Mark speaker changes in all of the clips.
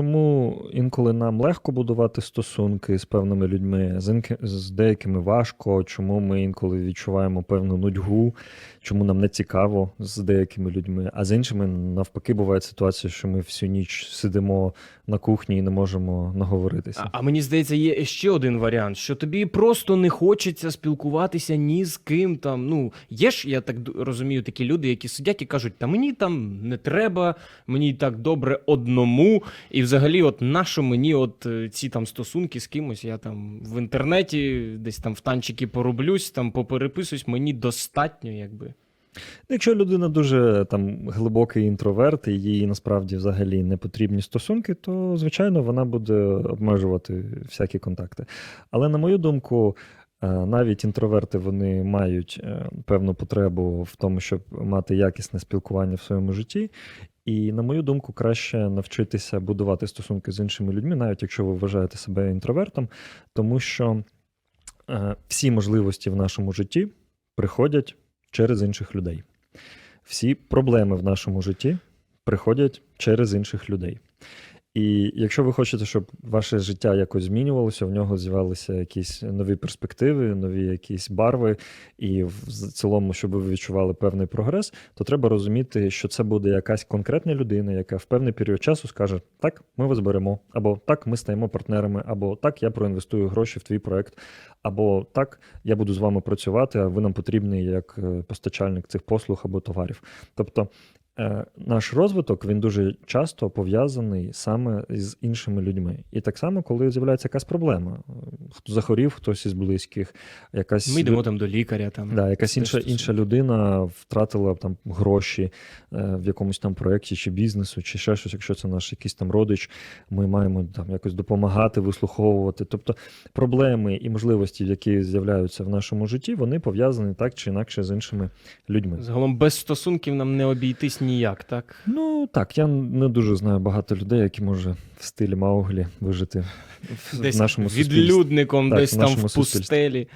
Speaker 1: чому інколи нам легко будувати стосунки з певними людьми, з, деякими важко, чому ми інколи відчуваємо певну нудьгу, чому нам не цікаво з деякими людьми, а з іншими навпаки буває ситуація, що ми всю ніч сидимо на кухні і не можемо наговоритися.
Speaker 2: А, а мені здається, є ще один варіант, що тобі просто не хочеться спілкуватися ні з ким там. Ну, є ж, я так розумію, такі люди, які сидять і кажуть, та мені там не треба, мені так добре одному. І взагалі, от нащо мені от е, ці там стосунки з кимось, я там в інтернеті десь там в танчики порублюсь, там попереписуюсь, мені достатньо, якби.
Speaker 1: Якщо людина дуже там глибокий інтроверт, і їй насправді взагалі не потрібні стосунки, то звичайно вона буде обмежувати всякі контакти. Але на мою думку, е, навіть інтроверти вони мають е, певну потребу в тому, щоб мати якісне спілкування в своєму житті. І, на мою думку, краще навчитися будувати стосунки з іншими людьми, навіть якщо ви вважаєте себе інтровертом, тому що е, всі можливості в нашому житті приходять через інших людей. Всі проблеми в нашому житті приходять через інших людей. І якщо ви хочете, щоб ваше життя якось змінювалося, в нього з'явилися якісь нові перспективи, нові якісь барви, і в цілому, щоб ви відчували певний прогрес, то треба розуміти, що це буде якась конкретна людина, яка в певний період часу скаже: так, ми вас беремо, або так, ми стаємо партнерами, або так, я проінвестую гроші в твій проект, або так, я буду з вами працювати, а ви нам потрібні як е, постачальник цих послуг або товарів. Тобто наш розвиток він дуже часто пов'язаний саме з іншими людьми. І так само, коли з'являється якась проблема, е, хто захворів, хтось із близьких, якась
Speaker 2: Ми йдемо там до лікаря. Там,
Speaker 1: Да, якась інша, інша людина втратила там гроші е, в якомусь там проєкті чи бізнесу, чи ще щось, якщо це наш якийсь там родич, ми маємо там якось допомагати, вислуховувати. Тобто проблеми і можливості, які з'являються в нашому житті, вони пов'язані так чи інакше з іншими людьми.
Speaker 2: Загалом без стосунків нам не обійтись ніяк, так?
Speaker 1: Ну так, я не дуже знаю багато людей, які може в стилі Мауглі вижити в,
Speaker 2: Десь
Speaker 1: нашому
Speaker 2: відлюдником,
Speaker 1: Так,
Speaker 2: десь
Speaker 1: в
Speaker 2: там в пустелі.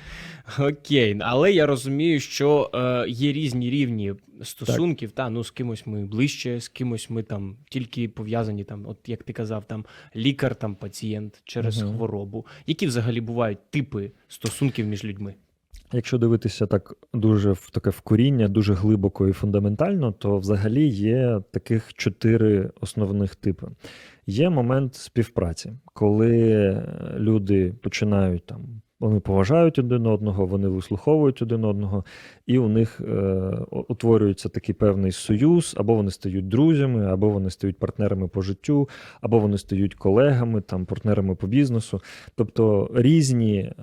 Speaker 2: Окей, але я розумію, що е, є різні рівні стосунків. Та ну з кимось ми ближче, з кимось ми там тільки пов'язані, там, от як ти казав, там лікар, там пацієнт через
Speaker 1: Мгм.
Speaker 2: хворобу. Які взагалі бувають типи стосунків між людьми?
Speaker 1: Якщо дивитися так дуже в таке вкоріння, дуже глибоко і фундаментально, то взагалі є таких чотири основних типи. Є момент співпраці, коли люди починають там. Вони поважають один одного, вони вислуховують один одного, і у них е, утворюється такий певний союз, або вони стають друзями, або вони стають партнерами по життю, або вони стають колегами, там, партнерами по бізнесу. Тобто різні е,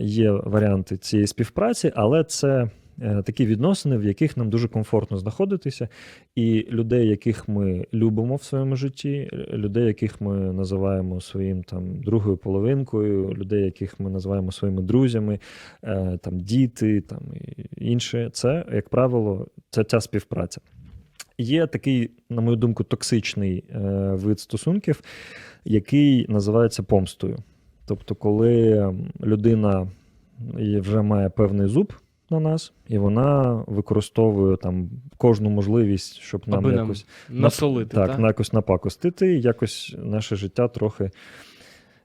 Speaker 1: є варіанти цієї співпраці, але це такі відносини, в яких нам дуже комфортно знаходитися, і людей, яких ми любимо в своєму житті, е, людей, яких ми називаємо своїм там другою половинкою, людей, яких ми називаємо своїми друзями, е, там діти, там і інше, це, як правило, це ця співпраця. Є такий, на мою думку, токсичний е, вид стосунків, який називається помстою. Тобто, коли людина вже має певний зуб на нас, і вона використовує там кожну можливість, щоб нам
Speaker 2: Аби нам
Speaker 1: якось
Speaker 2: Насолити,
Speaker 1: так,
Speaker 2: так?
Speaker 1: на якось напакостити, якось наше життя трохи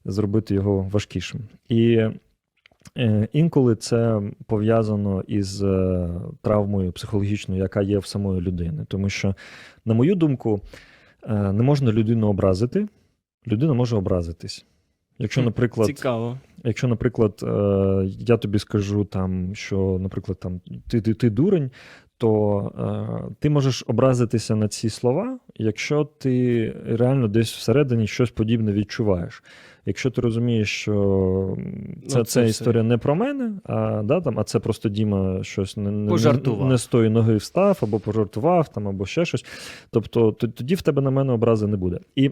Speaker 1: зробити його важкішим. І е, інколи це пов'язано із е, травмою психологічною, яка є в самої людини. Тому що, на мою думку, е, не можна людину образити, людина може образитись. Якщо, наприклад,
Speaker 2: Цікаво.
Speaker 1: Якщо, наприклад, е, я тобі скажу, там, що, наприклад, там, ти, ти, ти дурень, то е, ти можеш образитися на ці слова, якщо ти реально десь всередині щось подібне відчуваєш. Якщо ти розумієш, що це,
Speaker 2: Ну, це
Speaker 1: це
Speaker 2: все.
Speaker 1: історія не про мене, а, да, там, а це просто Діма щось не, не, не з тої ноги встав, або пожартував, там, або ще щось, тобто тоді в тебе на мене образи не буде. І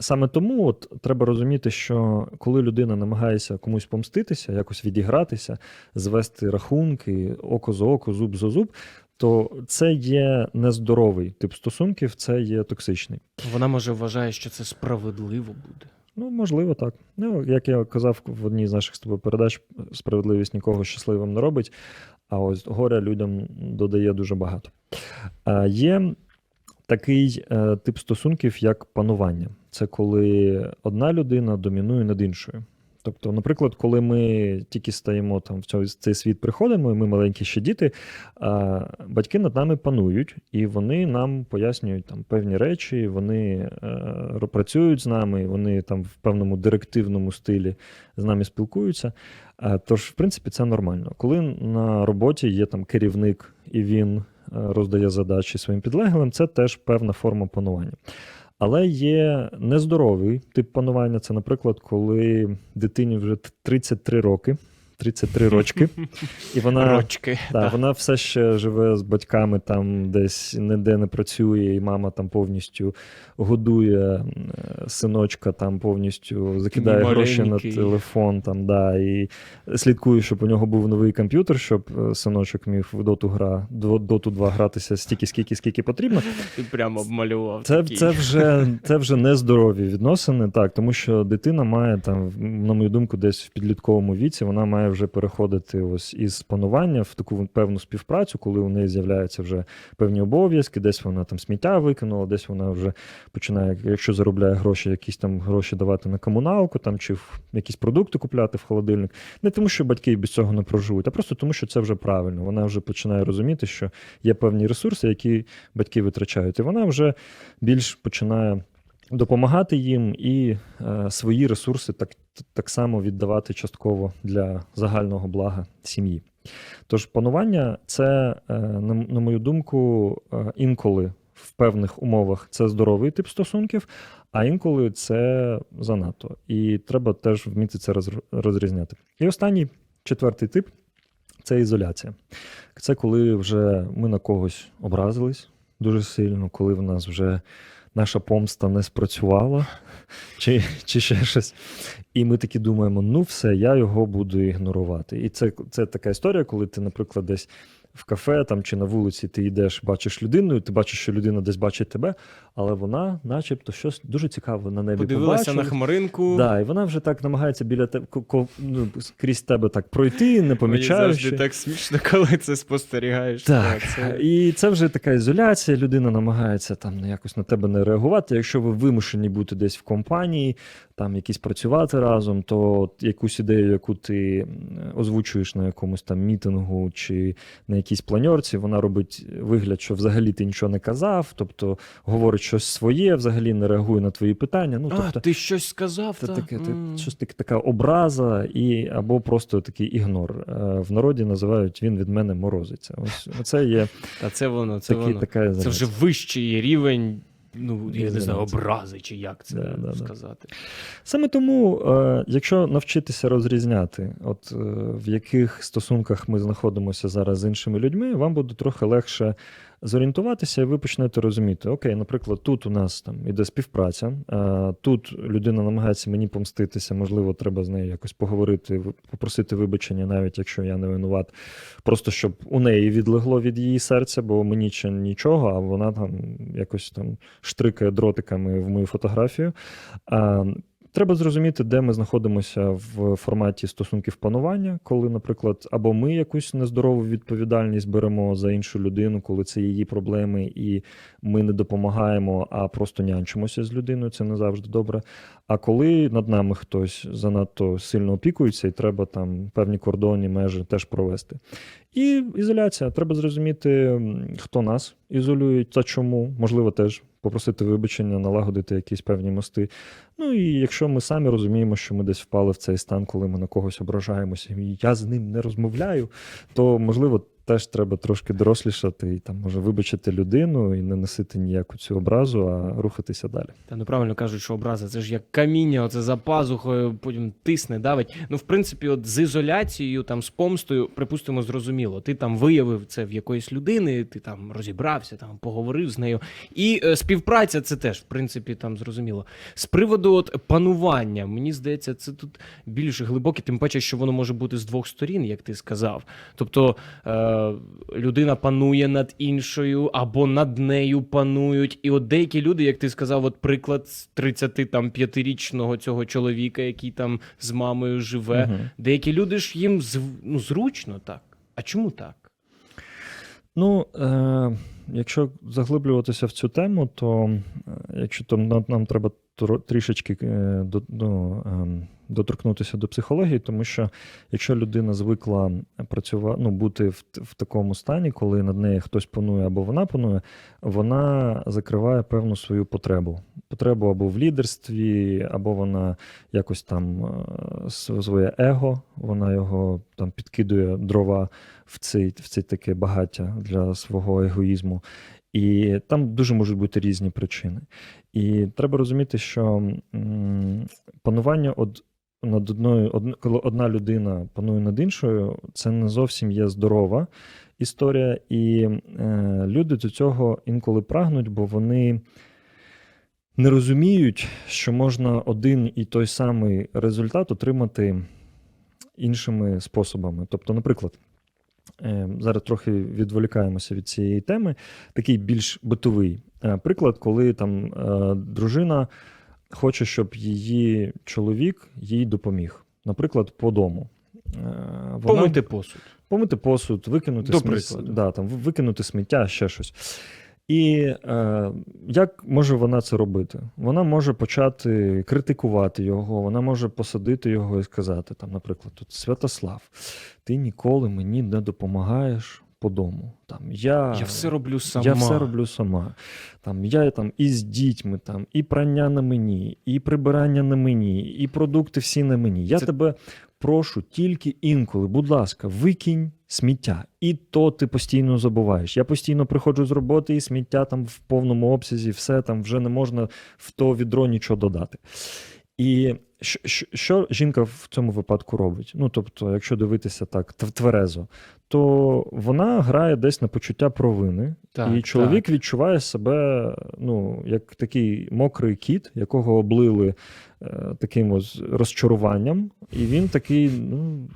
Speaker 1: Саме тому от треба розуміти, що коли людина намагається комусь помститися, якось відігратися, звести рахунки, око за око, зуб за зуб, то це є нездоровий тип стосунків, це є токсичний.
Speaker 2: Вона може вважає, що це справедливо буде.
Speaker 1: Ну, можливо, так. Ну, як я казав в одній з наших з тобою передач, справедливість нікого щасливим не робить, а ось горя людям додає дуже багато. А, є такий е, тип стосунків, як панування. Це коли одна людина домінує над іншою. Тобто, наприклад, коли ми тільки стаємо там в цей, цей світ приходимо, і ми маленькі ще діти, а, батьки над нами панують, і вони нам пояснюють там певні речі, вони е, працюють з нами, вони там в певному директивному стилі з нами спілкуються. А, тож, в принципі, це нормально. Коли на роботі є там керівник і він е, роздає задачі своїм підлеглим, це теж певна форма панування. Але є нездоровий тип панування. Це, наприклад, коли дитині вже 33 роки, 33 рочки, і вона,
Speaker 2: Рочки.
Speaker 1: да, вона все ще живе з батьками, там десь ніде не працює, і мама там повністю годує е, синочка, там повністю закидає гроші на телефон, там, да, і слідкує, щоб у нього був новий комп'ютер, щоб е, синочок міг в доту гра, доту 2 гратися стільки, скільки, скільки потрібно.
Speaker 2: Ти прямо обмалював.
Speaker 1: Це,
Speaker 2: такий.
Speaker 1: це, вже, це вже нездорові відносини, так, тому що дитина має там, на мою думку, десь в підлітковому віці вона має вже переходити ось із панування в таку певну співпрацю, коли у неї з'являються вже певні обов'язки, десь вона там сміття викинула, десь вона вже починає, якщо заробляє гроші, якісь там гроші давати на комуналку там, чи в якісь продукти купляти в холодильник. Не тому, що батьки без цього не проживуть, а просто тому, що це вже правильно. Вона вже починає розуміти, що є певні ресурси, які батьки витрачають, і вона вже більш починає допомагати їм і е, свої ресурси так, так само віддавати частково для загального блага сім'ї. Тож панування це, е, на, мою думку, е, інколи в певних умовах це здоровий тип стосунків, а інколи це занадто. І треба теж вміти це роз, розрізняти. І останній четвертий тип це ізоляція. Це коли вже ми на когось образились дуже сильно, коли в нас вже наша помста не спрацювала, чи, чи ще щось. І ми такі думаємо: ну все, я його буду ігнорувати. І це, це така історія, коли ти, наприклад, десь в кафе там, чи на вулиці ти йдеш, бачиш людину, і ти бачиш, що людина десь бачить тебе, але вона, начебто, щось дуже цікаве на небі
Speaker 2: Подивилася
Speaker 1: побачила.
Speaker 2: на хмаринку.
Speaker 1: Да, і вона вже так намагається біля тебе ну, крізь тебе так пройти, не
Speaker 2: Мені
Speaker 1: помічаючи.
Speaker 2: завжди так смішно, коли це спостерігаєш.
Speaker 1: Так,
Speaker 2: це...
Speaker 1: і це вже така ізоляція. Людина намагається там якось на тебе не реагувати. Якщо ви вимушені бути десь в компанії, там якісь працювати разом, то якусь ідею, яку ти озвучуєш на якомусь там мітингу чи на якійсь планьорці, вона робить вигляд, що взагалі ти нічого не казав, тобто говорить щось своє, взагалі не реагує на твої питання. Ну,
Speaker 2: А,
Speaker 1: тобто,
Speaker 2: ти щось сказав?
Speaker 1: це
Speaker 2: та?
Speaker 1: таке, ти,
Speaker 2: mm.
Speaker 1: щось таке, така образа, і, або просто такий ігнор. Е, В народі називають він від мене морозиться. Ось це є
Speaker 2: Та це воно, це
Speaker 1: такий,
Speaker 2: воно.
Speaker 1: така
Speaker 2: Це вже вищий рівень, ну, я не знаю, образи, чи як це
Speaker 1: Да, да, да.
Speaker 2: сказати.
Speaker 1: Саме тому, е, якщо навчитися розрізняти, от е, в яких стосунках ми знаходимося зараз з іншими людьми, вам буде трохи легше зорієнтуватися, і ви почнете розуміти, окей, наприклад, тут у нас там іде співпраця, е, тут людина намагається мені помститися, можливо, треба з нею якось поговорити, попросити вибачення, навіть якщо я не винуват, просто щоб у неї відлегло від її серця, бо мені ще нічого, а вона там якось там штрикає дротиками в мою фотографію. А, Треба зрозуміти, де ми знаходимося в форматі стосунків панування, коли, наприклад, або ми якусь нездорову відповідальність беремо за іншу людину, коли це її проблеми, і ми не допомагаємо, а просто нянчимося з людиною. Це не завжди добре. А коли над нами хтось занадто сильно опікується, і треба там певні кордони, межі теж провести. І ізоляція. Треба зрозуміти, хто нас ізолює та чому. Можливо, теж попросити вибачення, налагодити якісь певні мости. Ну і якщо ми самі розуміємо, що ми десь впали в цей стан, коли ми на когось ображаємося, і я з ним не розмовляю, то можливо. Теж треба трошки дорослішати і там може вибачити людину і не носити ніяку цю образу, а рухатися далі.
Speaker 2: Та ну правильно кажуть, що образа це ж як каміння, оце за пазухою, потім тисне, давить. Ну, в принципі, от з ізоляцією, там з помстою, припустимо, зрозуміло. Ти там виявив це в якоїсь людини, ти там розібрався, там поговорив з нею. І е, співпраця це теж, в принципі, там зрозуміло. З приводу от панування, мені здається, це тут більш глибоке, тим паче, що воно може бути з двох сторін, як ти сказав. Тобто е, людина панує над іншою або над нею панують. І от деякі люди, як ти сказав, от приклад 35-річного цього чоловіка, який там з мамою живе.
Speaker 1: Мгм.
Speaker 2: Деякі люди ж їм ну, зручно так. А чому так?
Speaker 1: Ну, е, якщо заглиблюватися в цю тему, то е, якщо то нам, нам треба трішечки е, до, ну, ем, доторкнутися до психології, тому що якщо людина звикла працювати, ну, бути в, в такому стані, коли над нею хтось панує або вона панує, вона закриває певну свою потребу. Потребу або в лідерстві, або вона якось там е, своє его, вона його там підкидує дрова в цей, в це таке багаття для свого егоїзму. І там дуже можуть бути різні причини. І треба розуміти, що панування од, над одною, од, коли одна людина панує над іншою, це не зовсім є здорова історія. І е, люди до цього інколи прагнуть, бо вони не розуміють, що можна один і той самий результат отримати іншими способами. Тобто, наприклад, е, зараз трохи відволікаємося від цієї теми, такий більш битовий е, приклад, коли там е, дружина хоче, щоб її чоловік їй допоміг. Наприклад, по дому. Е, Вона,
Speaker 2: Помити посуд.
Speaker 1: помити посуд, викинути,
Speaker 2: До
Speaker 1: сміття, да, там, викинути сміття, ще щось. І е, як може вона це робити? Вона може почати критикувати його, вона може посадити його і сказати, там, наприклад, тут Святослав, ти ніколи мені не допомагаєш по дому. Там, я,
Speaker 2: Я все роблю сама.
Speaker 1: я все роблю сама. Там, я там і з дітьми, там, і прання на мені, і прибирання на мені, і продукти всі на мені. Я
Speaker 2: Це-
Speaker 1: тебе прошу тільки інколи, будь ласка, викинь сміття. І то ти постійно забуваєш. Я постійно приходжу з роботи, і сміття там в повному обсязі, все там вже не можна в то відро нічого додати. І що, що, що жінка в цьому випадку робить? Ну, тобто, якщо дивитися так тв- тверезо, то вона грає десь на почуття провини,
Speaker 2: Так,
Speaker 1: і чоловік відчуває себе ну, як такий мокрий кіт, якого облили е, таким ось розчаруванням, і він такий, ну.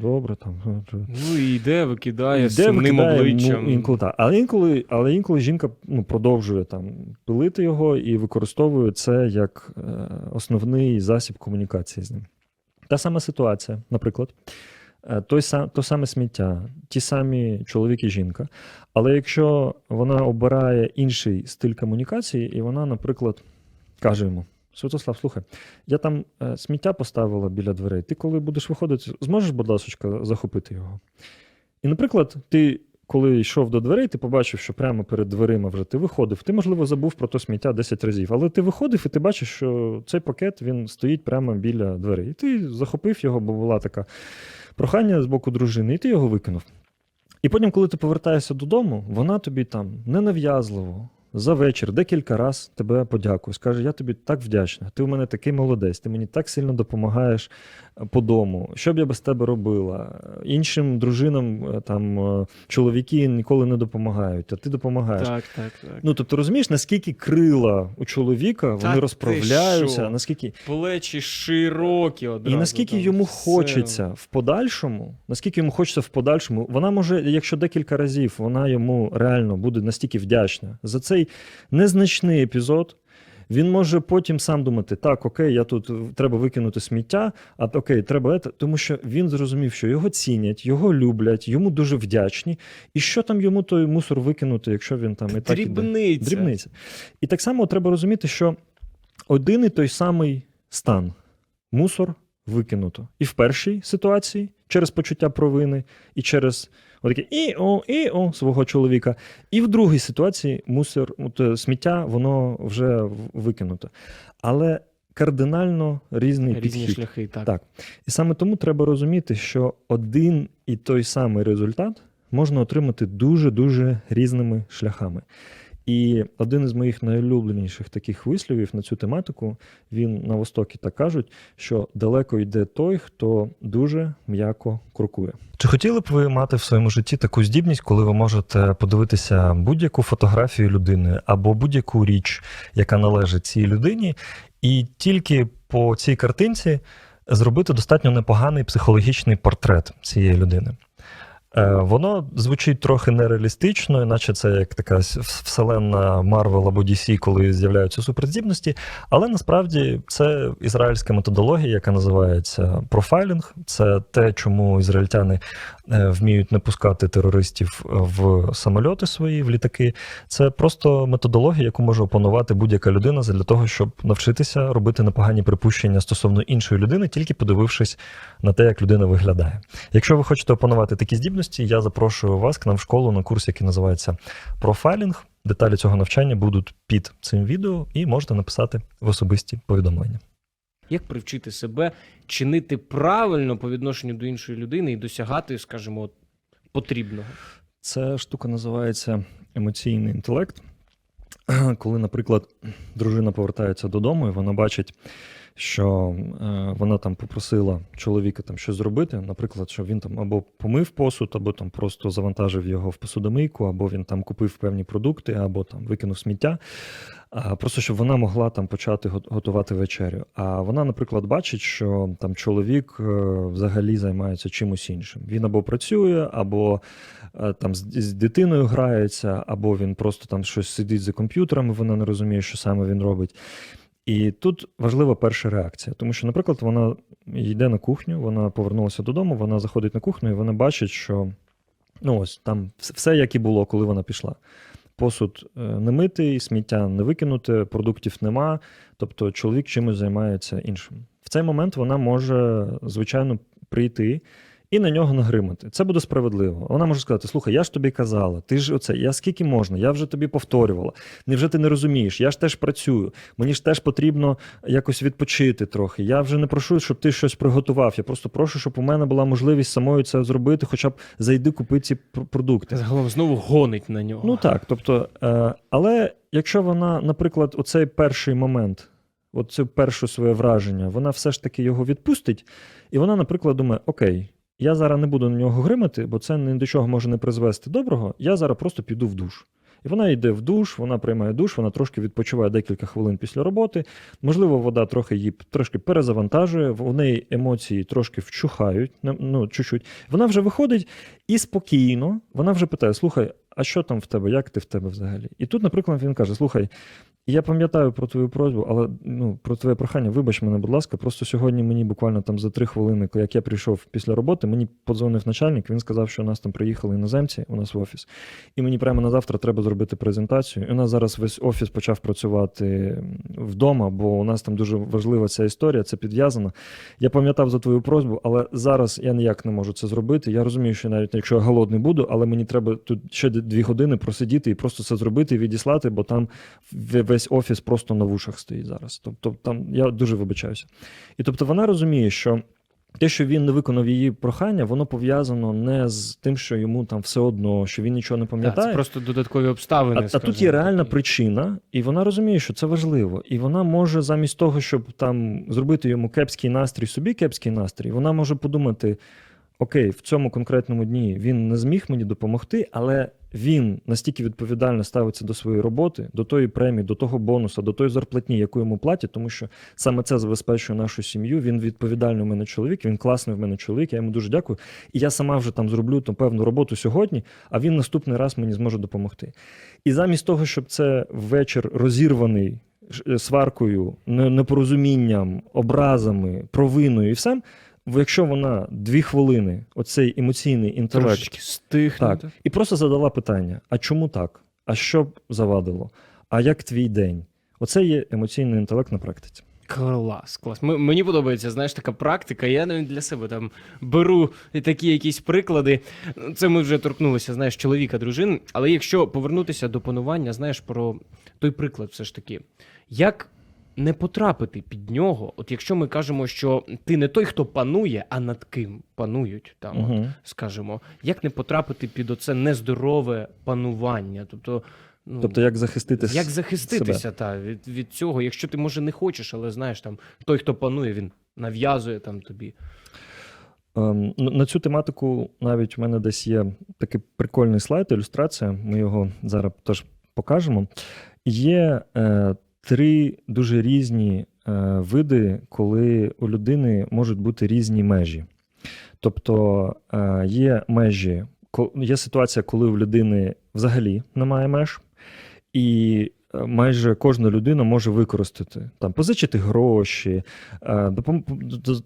Speaker 1: Добре, там
Speaker 2: Ну і йде, викидає
Speaker 1: Йде,
Speaker 2: сумним
Speaker 1: викидає,
Speaker 2: обличчям.
Speaker 1: Ну, інколи, так. Але інколи, але інколи жінка ну, продовжує там пилити його і використовує це як е, основний засіб комунікації з ним. Та сама ситуація, наприклад, е, той сам, то саме сміття, ті самі чоловік і жінка. Але якщо вона обирає інший стиль комунікації, і вона, наприклад, каже йому: Святослав, слухай, я там е, сміття поставила біля дверей. Ти коли будеш виходити, зможеш, будь ласка, захопити його? І, наприклад, ти, коли йшов до дверей, ти побачив, що прямо перед дверима вже ти виходив. Ти, можливо, забув про то сміття 10 разів, але ти виходив і ти бачиш, що цей пакет він стоїть прямо біля дверей. І ти захопив його, бо була така прохання з боку дружини, і ти його викинув. І потім, коли ти повертаєшся додому, вона тобі там ненав'язливо. За вечір декілька разів тебе подякує. Скаже, я тобі так вдячна. Ти в мене такий молодець, ти мені так сильно допомагаєш е, по дому. Що б я без тебе робила? Іншим дружинам е, там е, чоловіки ніколи не допомагають, а ти допомагаєш.
Speaker 2: Так, так, так.
Speaker 1: Ну тобто розумієш, наскільки крила у чоловіка вони
Speaker 2: ти
Speaker 1: розправляються, наскільки
Speaker 2: Плечі широкі одразу.
Speaker 1: і наскільки
Speaker 2: там
Speaker 1: йому
Speaker 2: все.
Speaker 1: хочеться в подальшому, наскільки йому хочеться в подальшому, вона може, якщо декілька разів вона йому реально буде настільки вдячна за цей незначний епізод. Він може потім сам думати: так, окей, я тут треба викинути сміття, а окей, треба тому що він зрозумів, що його цінять, його люблять, йому дуже вдячні. І що там йому той мусор викинути, якщо він там і так іде?
Speaker 2: Дрібниця.
Speaker 1: І так само треба розуміти, що один і той самий стан мусор викинуто. І в першій ситуації через почуття провини, і через отаке і-о, і-о свого чоловіка. І в другій ситуації мусор, от, е, сміття, воно вже викинуто. Але кардинально різний
Speaker 2: Різні
Speaker 1: підхід.
Speaker 2: шляхи, так.
Speaker 1: Так. І саме тому треба розуміти, що один і той самий результат можна отримати дуже-дуже різними шляхами. І один із моїх найулюбленіших таких висловів на цю тематику, він на Востокі так кажуть, що далеко йде той, хто дуже м'яко крокує. Чи хотіли б ви мати в своєму житті таку здібність, коли ви можете подивитися будь-яку фотографію людини або будь-яку річ, яка належить цій людині, і тільки по цій картинці зробити достатньо непоганий психологічний портрет цієї людини? Е, Воно звучить трохи нереалістично, іначе це як така вселенна Марвел або DC, коли з'являються суперздібності. Але насправді це ізраїльська методологія, яка називається профайлінг. Це те, чому ізраїльтяни е, вміють не пускати терористів в самольоти свої, в літаки. Це просто методологія, яку може опанувати будь-яка людина для того, щоб навчитися робити непогані припущення стосовно іншої людини, тільки подивившись на те, як людина виглядає. Якщо ви хочете опанувати такі здібності, я запрошую вас к нам в школу на курс, який називається профайлінг. Деталі цього навчання будуть під цим відео, і можете написати в особисті повідомлення.
Speaker 2: Як привчити себе чинити правильно по відношенню до іншої людини і досягати, скажімо, потрібного?
Speaker 1: Ця штука називається емоційний інтелект. Коли, наприклад, дружина повертається додому, і вона бачить, що е, вона там попросила чоловіка там щось зробити, наприклад, що він там або помив посуд, або там просто завантажив його в посудомийку, або він там купив певні продукти, або там викинув сміття. А просто щоб вона могла там почати готувати вечерю. А вона, наприклад, бачить, що там чоловік е, взагалі займається чимось іншим. Він або працює, або е, там з, з дитиною грається, або він просто там щось сидить за комп'ютером, вона не розуміє, що саме він робить. І тут важлива перша реакція, тому що, наприклад, вона йде на кухню, вона повернулася додому, вона заходить на кухню, і вона бачить, що ну ось там все, як і було, коли вона пішла. Посуд е, не митий, сміття не викинуте, продуктів нема. Тобто чоловік чимось займається іншим. В цей момент вона може, звичайно, прийти і на нього нагримати. Це буде справедливо. Вона може сказати: слухай, я ж тобі казала, ти ж оце, я скільки можна, я вже тобі повторювала. Невже ти не розумієш? Я ж теж працюю, мені ж теж потрібно якось відпочити трохи. Я вже не прошу, щоб ти щось приготував. Я просто прошу, щоб у мене була можливість самою це зробити, хоча б зайди купи ці продукти.
Speaker 2: Загалом знову гонить на нього.
Speaker 1: Ну так, тобто, е, але якщо вона, наприклад, оцей перший момент, оце перше своє враження, вона все ж таки його відпустить, і вона, наприклад, думає: Окей, я зараз не буду на нього гримати, бо це ні до чого може не призвести доброго. Я зараз просто піду в душ. І вона йде в душ, вона приймає душ, вона трошки відпочиває декілька хвилин після роботи. Можливо, вода трохи її трошки перезавантажує, в неї емоції трошки вчухають, ну, чуть-чуть. Вона вже виходить і спокійно, вона вже питає: слухай, а що там в тебе? Як ти в тебе взагалі? І тут, наприклад, він каже: Слухай, я пам'ятаю про твою просьбу, але ну, про твоє прохання, вибач мене, будь ласка, просто сьогодні мені буквально там за три хвилини, як я прийшов після роботи, мені подзвонив начальник, він сказав, що у нас там приїхали іноземці у нас в офіс. І мені прямо на завтра треба зробити презентацію. І у нас зараз весь офіс почав працювати вдома, бо у нас там дуже важлива ця історія, це підв'язано. Я пам'ятав за твою просьбу, але зараз я ніяк не можу це зробити. Я розумію, що навіть якщо я голодний буду, але мені треба тут ще дві години просидіти і просто це зробити і відіслати, бо там в- весь офіс просто на вушах стоїть зараз. Тобто там я дуже вибачаюся. І тобто вона розуміє, що. Те, що він не виконав її прохання, воно пов'язано не з тим, що йому там все одно, що він нічого не
Speaker 2: Так,
Speaker 1: пам'ятає.
Speaker 2: це просто додаткові обставини.
Speaker 1: А, а тут є реальна
Speaker 2: так.
Speaker 1: причина, і вона розуміє, що це важливо. І вона може замість того, щоб там зробити йому кепський настрій, собі кепський настрій, вона може подумати: окей, в цьому конкретному дні він не зміг мені допомогти, але він настільки відповідально ставиться до своєї роботи, до тої премії, до того бонуса, до тої зарплатні, яку йому платять, тому що саме це забезпечує нашу сім'ю. Він відповідальний у мене чоловік, він класний в мене чоловік. Я йому дуже дякую. І я сама вже там зроблю там певну роботу сьогодні, а він наступний раз мені зможе допомогти. І замість того, щоб це вечір розірваний е, сваркою, непорозумінням, образами, провиною і всем, в- якщо вона дві хвилини, оцей емоційний інтелект,
Speaker 2: стихнути.
Speaker 1: так, і просто задала питання: а чому так? А що б завадило? А як твій день? Оце є емоційний інтелект на практиці.
Speaker 2: Клас, клас. М- мені подобається, знаєш, така практика. Я навіть для себе там беру такі якісь приклади. Це ми вже торкнулися, знаєш, чоловіка, дружини. Але якщо повернутися до панування, знаєш, про той приклад, все ж таки, як не потрапити під нього, от якщо ми кажемо, що ти не той, хто панує, а над ким панують там. от,
Speaker 1: Угу.
Speaker 2: скажімо, як не потрапити під оце нездорове панування? Тобто, ну,
Speaker 1: Тобто, як захистити
Speaker 2: як захиститися
Speaker 1: себе?
Speaker 2: та, від, від цього, якщо ти може не хочеш, але знаєш, там той, хто панує, він нав'язує там тобі.
Speaker 1: Ем, ну, На цю тематику навіть в мене десь є такий прикольний слайд, ілюстрація. Ми його зараз теж покажемо. Є е, три дуже різні е, види, коли у людини можуть бути різні межі. Тобто е, є межі, є ситуація, коли у людини взагалі немає меж, і майже кожна людина може використати там позичити гроші, е,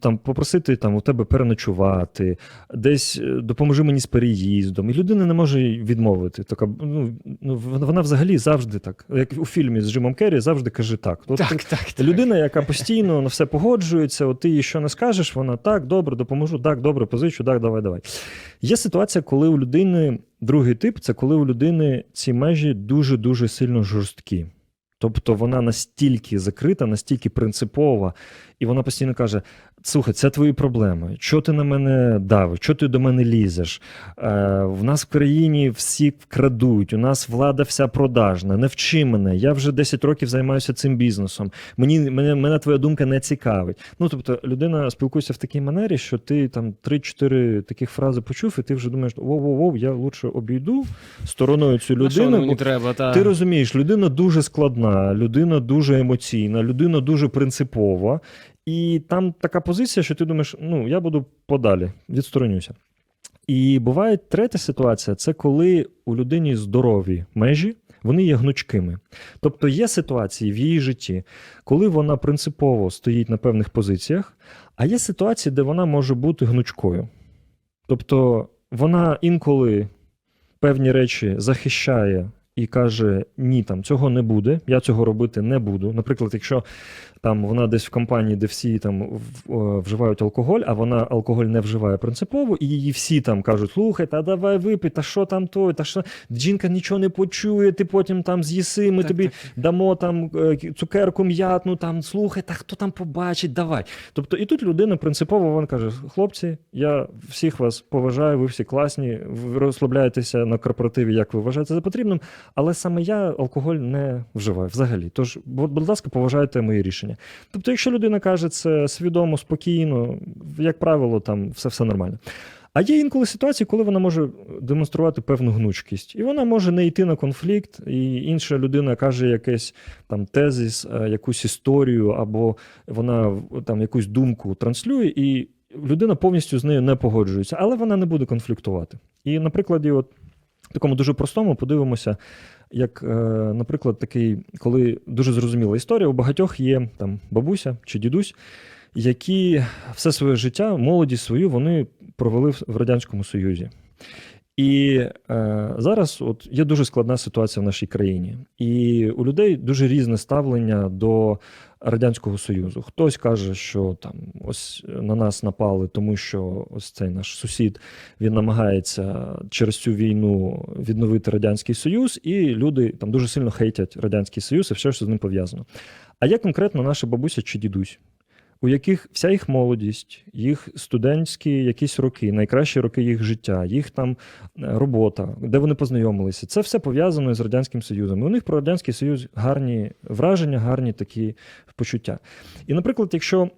Speaker 1: там попросити там у тебе переночувати, десь е, допоможи мені з переїздом. І людина не може відмовити. Така ну, ну вона взагалі завжди так, як у фільмі з Джимом Керрі, завжди каже так. От
Speaker 2: Так, так, так.
Speaker 1: Людина, яка постійно на все погоджується, от ти їй що не скажеш, вона так, добре, допоможу, так, добре, позичу, так, давай, давай. Є ситуація, коли у людини другий тип це коли у людини ці межі дуже-дуже сильно жорсткі. Тобто вона настільки закрита, настільки принципова, і вона постійно каже: слухай, це твої проблеми. Чого ти на мене давиш? Чого ти до мене лізеш? Е, в нас в країні всі вкрадуть, у нас влада вся продажна. Не вчи мене. Я вже 10 років займаюся цим бізнесом. Мені мене, мене твоя думка не цікавить. Ну тобто, людина спілкується в такій манері, що ти там 3-4 таких фрази почув, і ти вже думаєш, воу-воу-воу, я лучше обійду стороною цю
Speaker 2: воно
Speaker 1: людину.
Speaker 2: мені треба, та...
Speaker 1: ти розумієш, людина дуже складна, людина дуже емоційна, людина дуже принципова. І там така позиція, що ти думаєш, ну я буду подалі, відсторонюся. І буває третя ситуація це коли у людині здорові межі, вони є гнучкими. Тобто є ситуації в її житті, коли вона принципово стоїть на певних позиціях, а є ситуації, де вона може бути гнучкою. Тобто вона інколи певні речі захищає і каже: ні, там цього не буде, я цього робити не буду. Наприклад, якщо там вона десь в компанії, де всі там вживають алкоголь, а вона алкоголь не вживає принципово, і її всі там кажуть: слухай, та давай випий, та що там той, та що жінка нічого не почує, ти потім там з'їси, ми
Speaker 2: Так,
Speaker 1: тобі
Speaker 2: так.
Speaker 1: дамо там е, цукерку м'ятну, там слухай, та хто там побачить, давай. Тобто, і тут людина принципово вона каже: хлопці, я всіх вас поважаю, ви всі класні, ви розслабляєтеся на корпоративі, як ви вважаєте за потрібним, але саме я алкоголь не вживаю взагалі. Тож, будь ласка, поважайте мої рішення. Тобто, якщо людина каже це свідомо, спокійно, як правило, там все, все нормально. А є інколи ситуації, коли вона може демонструвати певну гнучкість, і вона може не йти на конфлікт, і інша людина каже якийсь там тезис, е, якусь історію, або вона там якусь думку транслює, і людина повністю з нею не погоджується, але вона не буде конфліктувати. І на прикладі, от такому дуже простому, подивимося, як, е, наприклад, такий, коли дуже зрозуміла історія, у багатьох є там бабуся чи дідусь, які все своє життя, молодість свою, вони провели в- в Радянському Союзі. І е, зараз от є дуже складна ситуація в нашій країні, і у людей дуже різне ставлення до Радянського Союзу. Хтось каже, що там ось на нас напали, тому що ось цей наш сусід він намагається через цю війну відновити Радянський Союз, і люди там дуже сильно хейтять Радянський Союз і все, що з ним пов'язано. А є конкретно наша бабуся чи дідусь, у яких вся їх молодість, їх студентські якісь роки, найкращі роки їх життя, їх там е, робота, де вони познайомилися, це все пов'язано з Радянським Союзом. І у них про Радянський Союз гарні враження, гарні такі почуття. І, наприклад, якщо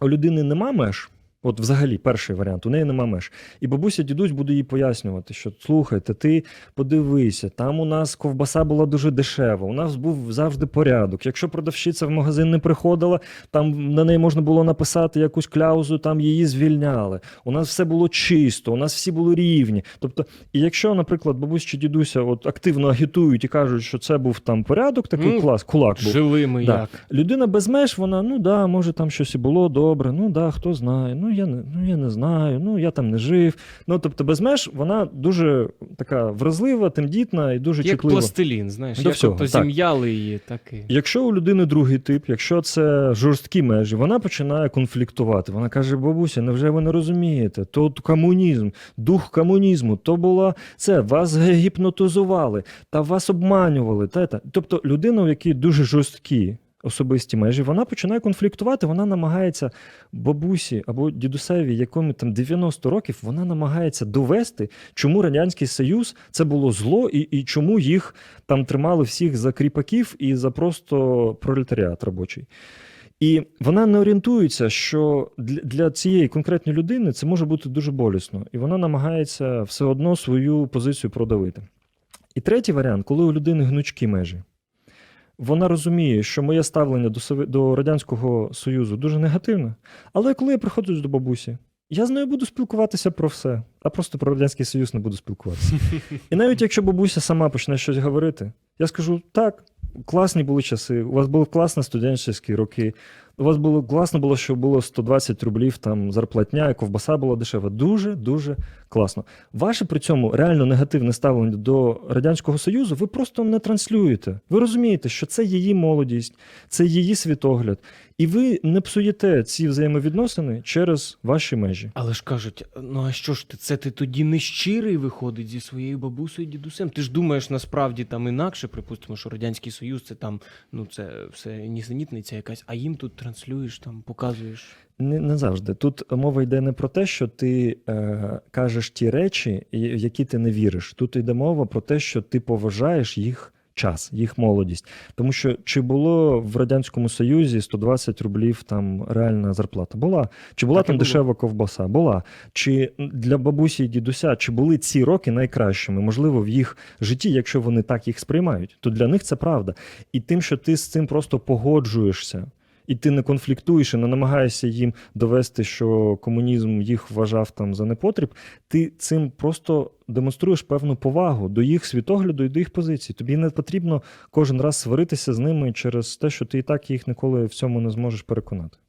Speaker 1: у людини нема меж, от взагалі перший варіант, у неї нема меж. І бабуся дідусь буде їй пояснювати, що слухайте, ти подивися, там у нас ковбаса була дуже дешева, у нас був завжди порядок. Якщо продавщиця в магазин не приходила, там на неї можна було написати якусь кляузу, там її звільняли. У нас все було чисто, у нас всі були рівні. Тобто, і якщо, наприклад, бабусь чи дідуся от активно агітують і кажуть, що це був там порядок, такий
Speaker 2: Ну,
Speaker 1: клас, кулак був.
Speaker 2: Жили ми
Speaker 1: Да.
Speaker 2: як.
Speaker 1: Людина без меж, вона, ну да, може там щось і було добре, ну да, хто знає, ну я не, ну, я не знаю, ну я там не жив. Ну тобто без меж вона дуже така вразлива, тендітна і дуже
Speaker 2: Як
Speaker 1: чутлива.
Speaker 2: пластилін, знаєш,
Speaker 1: До
Speaker 2: як
Speaker 1: всього, так.
Speaker 2: зім'яли її, так і.
Speaker 1: Якщо у людини другий тип, якщо це жорсткі межі, вона починає конфліктувати. Вона каже: бабуся, невже ви не розумієте? То комунізм, дух комунізму, то було це, вас гіпнотизували, та вас обманювали. Та, та. Тобто людина, у якій дуже жорсткі особисті межі, вона починає конфліктувати, вона намагається бабусі або дідусеві, якому там 90 років, вона намагається довести, чому Радянський Союз це було зло, і, і чому їх там тримали всіх за кріпаків і за просто пролетаріат робочий. І вона не орієнтується, що для, цієї конкретної людини це може бути дуже болісно, і вона намагається все одно свою позицію продавити. І третій варіант, коли у людини гнучкі межі. Вона розуміє, що моє ставлення до, до Радянського Союзу дуже негативне. Але коли я приходжу до бабусі, я з нею буду спілкуватися про все, а просто про Радянський Союз не буду спілкуватися. І навіть якщо бабуся сама почне щось говорити, я скажу: так, класні були часи, у вас були класні студентські роки. У вас було класно було, що було 120 рублів там зарплатня, і ковбаса була дешева. Дуже дуже класно. Ваше при цьому реально негативне ставлення до Радянського Союзу ви просто не транслюєте. Ви розумієте, що це її молодість, це її світогляд, і ви не псуєте ці взаємовідносини через ваші межі.
Speaker 2: Але ж кажуть, ну а що ж ти, це ти тоді не щирий виходить зі своєю бабусею і дідусем? Ти ж думаєш насправді там інакше, припустимо, що Радянський Союз це там, ну це все нісенітниця якась, а їм тут транслюєш, там показуєш.
Speaker 1: Не, не завжди. Тут мова йде не про те, що ти е, кажеш ті речі, в які ти не віриш. Тут йде мова про те, що ти поважаєш їх час, їх молодість. Тому що чи було в Радянському Союзі 120 рублів там реальна зарплата? Була. Чи була
Speaker 2: Так
Speaker 1: там
Speaker 2: було.
Speaker 1: дешева ковбаса? Була. Чи для бабусі і дідуся, чи були ці роки найкращими? Можливо, в їх житті, якщо вони так їх сприймають, то для них це правда. І тим, що ти з цим просто погоджуєшся. І ти не конфліктуєш і не намагаєшся їм довести, що комунізм їх вважав там за непотріб. Ти цим просто демонструєш певну повагу до їх світогляду і до їх позицій. Тобі не потрібно кожен раз сваритися з ними через те, що ти і так їх ніколи в цьому не зможеш переконати.